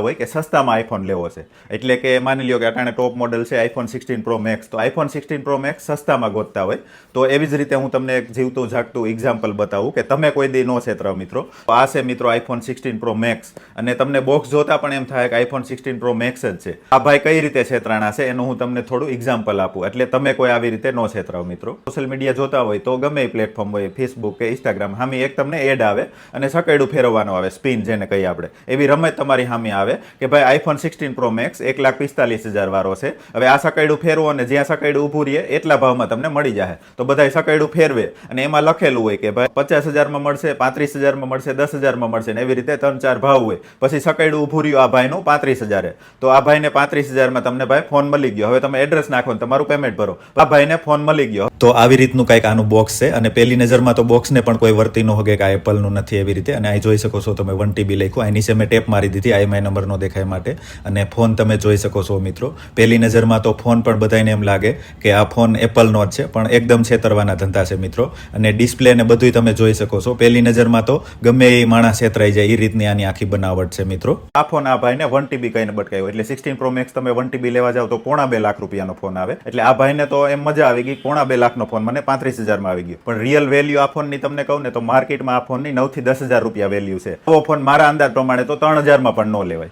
હોય કે સસ્તામાં આઈફોન લેવો છે? એટલે કે માની લ્યો કે અટાણે ટોપ મોડલ છે આઈફોન સિક્સટીન પ્રો મેક્સ તો આઈફોન સિક્સટીન પ્રો મેક્સ સસ્તામાં ગોતતા હોય. તો એવી જ રીતે હું તમને એક જીવતું જાગતું એક્ઝામ્પલ બતાવું કે તમે કોઈ દી નો છેતરાવ મિત્રો. તો આ છે મિત્રો આઈફોન સિક્સટીન પ્રો મેક્સ અને તમને બોક્સ જોતા પણ એમ થાય કે આઈફોન સિક્સટીન પ્રો મેક્સ જ છે. આ ભાઈ કઈ રીતે છેતરાણા છે એનું હું તમને થોડું એક્ઝામ્પલ આપું. એટલે તમે કોઈ આવી રીતે નો છેતરાવ મિત્રો. સોશિયલ મીડિયા જોતા હોય તો ગમે એ પ્લેટફોર્મ હોય ફેસબુક કે ઇન્સ્ટાગ્રામ હામી એક તમને એડ આવે અને સકેડું ફેરવવાનો આવે સ્પિન જેને કહીએ આપણે. એવી રમત તમારી હામી આવે. કે ભાઈ આઈફોન સિક્સટીન પ્રો મેક્સ એક લાખ પિસ્તાલીસ હજાર વાળો છે. હવે આ સકાયડું ફેરવો અને જ્યાં સકાયડું ઊભું રહીએ એટલા ભાવમાં તમને મળી જાય તો બધા સકાયડું ફેરવે અને એમાં લખેલું હોય કે ભાઈ પચાસ હજારમાં મળશે, પાંત્રીસ હજારમાં મળશે, દસ હજારમાં મળશે ને એવી રીતે ત્રણ ચાર ભાવ હોય. પછી સકાયડું ઊભું રહ્યું આ ભાઈનું પાંત્રીસ હજારે. તો આ ભાઈને પાંત્રીસ હજારમાં તમને ભાઈ ફોન મળી ગયો. હવે તમે એડ્રેસ નાખો ને તમારું પેમેન્ટ ભરો. આ ભાઈને ફોન મળી ગયો. તો આવી રીતનું કંઈક આનું બોક્સ છે. અને પહેલી નજરમાં તો બોક્સને પણ કોઈ વર્તી ન હોગે કે આ એપલનું નથી એવી રીતે. અને અહીં જોઈ શકો છો તમે વન ટીબી લખ્યું. અહીં નીચે મેં ટેપ મારી દીધી આઈએમઆઈ નંબરનો દેખાય માટે. અને ફોન તમે જોઈ શકો છો મિત્રો. પહેલી નજરમાં તો ફોન પણ બધાને એમ લાગે કે આ ફોન એપલનો જ છે, પણ એકદમ છેતરવાના ધંધા છે મિત્રો. અને ડિસ્પ્લે ને બધું તમે જોઈ શકો છો. પહેલી નજરમાં તો ગમે એ માણસ છેતરાઈ જાય, એ રીતની આની આખી બનાવટ છે મિત્રો. આ ફોન આ ભાઈને વન ટીબી કહીને બટકાયો. એટલે સિક્સટીન પ્રો મેક્સ તમે વન ટીબી લેવા જાવ તો પોણા બે લાખ રૂપિયાનો ફોન આવે. એટલે આ ભાઈને તો એમ મજા આવી ગઈ, પોણા બે લાખનો ફોન, મને પાંત્રીસ હજારમાં આવી ગયો. પણ રિયલ વેલ્યુ આ ફોનની તમને કહું ને, તો માર્કેટમાં આ ફોનની નવથી દસ હજાર રૂપિયા વેલ્યુ છે. આવો ફોન મારા અંદાજ પ્રમાણે તો ત્રણ હજારમાં પણ ન લેવાય.